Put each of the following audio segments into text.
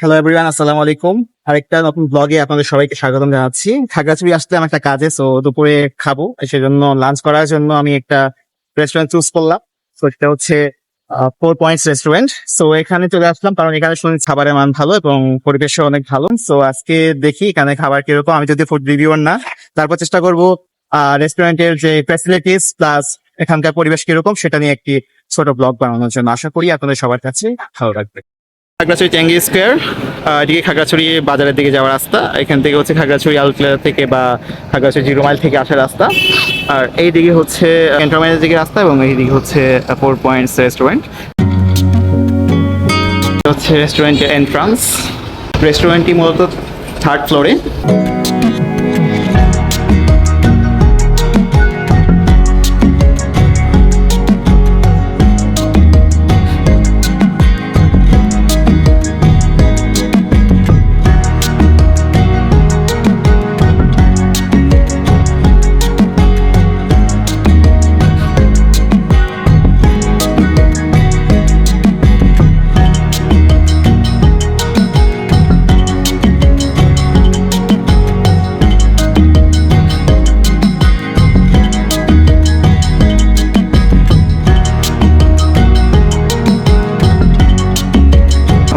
Hello everyone আসসালামু আলাইকুম আরেকটা নতুন ব্লগে আপনাদের সবাইকে স্বাগতম জানাচ্ছি। খাগড়াছড়ি আসলাম একটা কাজে সো দুপুরে খাব। সেজন্য লাঞ্চ করার জন্য আমি একটা রেস্টুরেন্ট চুজ করলাম। তো সেটা হচ্ছে ফোর পয়েন্টস রেস্টুরেন্ট সো এখানে চলে আসলাম, কারণ এখানে শুনেছি খাবারের মান ভালো এবং পরিবেশও অনেক ভালো। সো আজকে দেখি এখানে খাবার কীরকম। আমি যদি ফুড রিভিউর না, তারপর চেষ্টা করব রেস্টুরেন্টের যে ফ্যাসিলিটিস প্লাস এখানকার পরিবেশ কীরকম, সেটা নিয়ে একটি ছোট ব্লগ বানানোর জন্য। আশা করি আপনাদের সবার কাছে ভালো লাগবে। খাগড়াছড়ি ট্যাঙ্গি স্কোয়ার এদিকে খাগড়াছড়ি বাজারের দিকে যাওয়ার রাস্তা, এখান থেকে হচ্ছে খাগড়াছড়ি আউটলেট থেকে বা খাগড়াছড়ি জিরো মাইল থেকে আসার রাস্তা। আর এই দিকে হচ্ছে ক্যান্টনমেন্টের দিকে রাস্তা এবং এই দিকে হচ্ছে ফোর পয়েন্টস রেস্টুরেন্ট হচ্ছে রেস্টুরেন্টের এন্ট্রান্স রেস্টুরেন্টটি মূলত থার্ড ফ্লোরে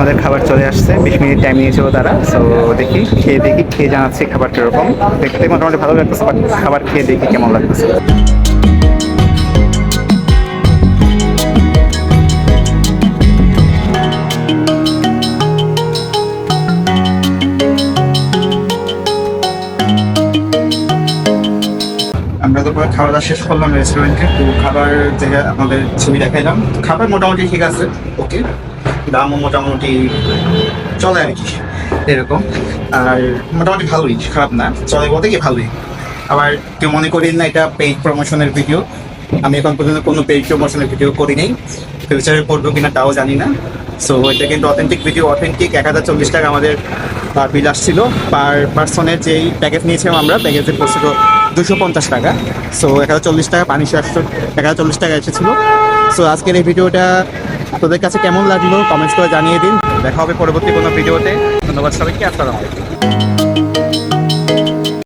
আমাদের খাবার চলে আসছে। বিশ মিনিট টাইম নিয়েছিল তারা। সো দেখি, খেয়ে দেখি, খেয়ে জানাচ্ছি খাবার কীরকম দেখতে মোটামুটি ভালো লাগতেছে বাট খাবার খেয়ে দেখি কেমন লাগতেছে। খাওয়া দাওয়া শেষ করলাম রেস্টুরেন্টে তো খাবার থেকে আপনাদের ছবি দেখাইলাম। খাবার মোটামুটি ঠিক আছে ওকে দামও মোটামুটি চলে আর কি, এরকম। আর মোটামুটি ভালোই, খারাপ না, চলে বলতে কি ভালোই। আবার কেউ মনে করেন না এটা পেইড প্রমোশনের ভিডিও আমি এখন পর্যন্ত কোনো পেইড প্রমোশনের ভিডিও করি নাই। ফিউচারে করব কিনা তাও জানি না। সো এটা কিন্তু অথেন্টিক ভিডিও অথেন্টিক এক হাজার চল্লিশ টাকা আমাদের বিল আসছিল। পার পার্সনের যেই প্যাকেজ নিয়েছিলাম আমরা প্যাকেজে পড়ছিল দুশো পঞ্চাশ টাকা। সো এক হাজার চল্লিশ টাকা পানি একশো এক হাজার চল্লিশ টাকা এসেছিল। সো আজকের এই ভিডিওটা আপনাদের কাছে কেমন লাগল? কমেন্টস করে জানিয়ে দিন। দেখা হবে পরবর্তী কোনো ভিডিওতে। ধন্যবাদ সবাইকে, আসসালামু আলাইকুম।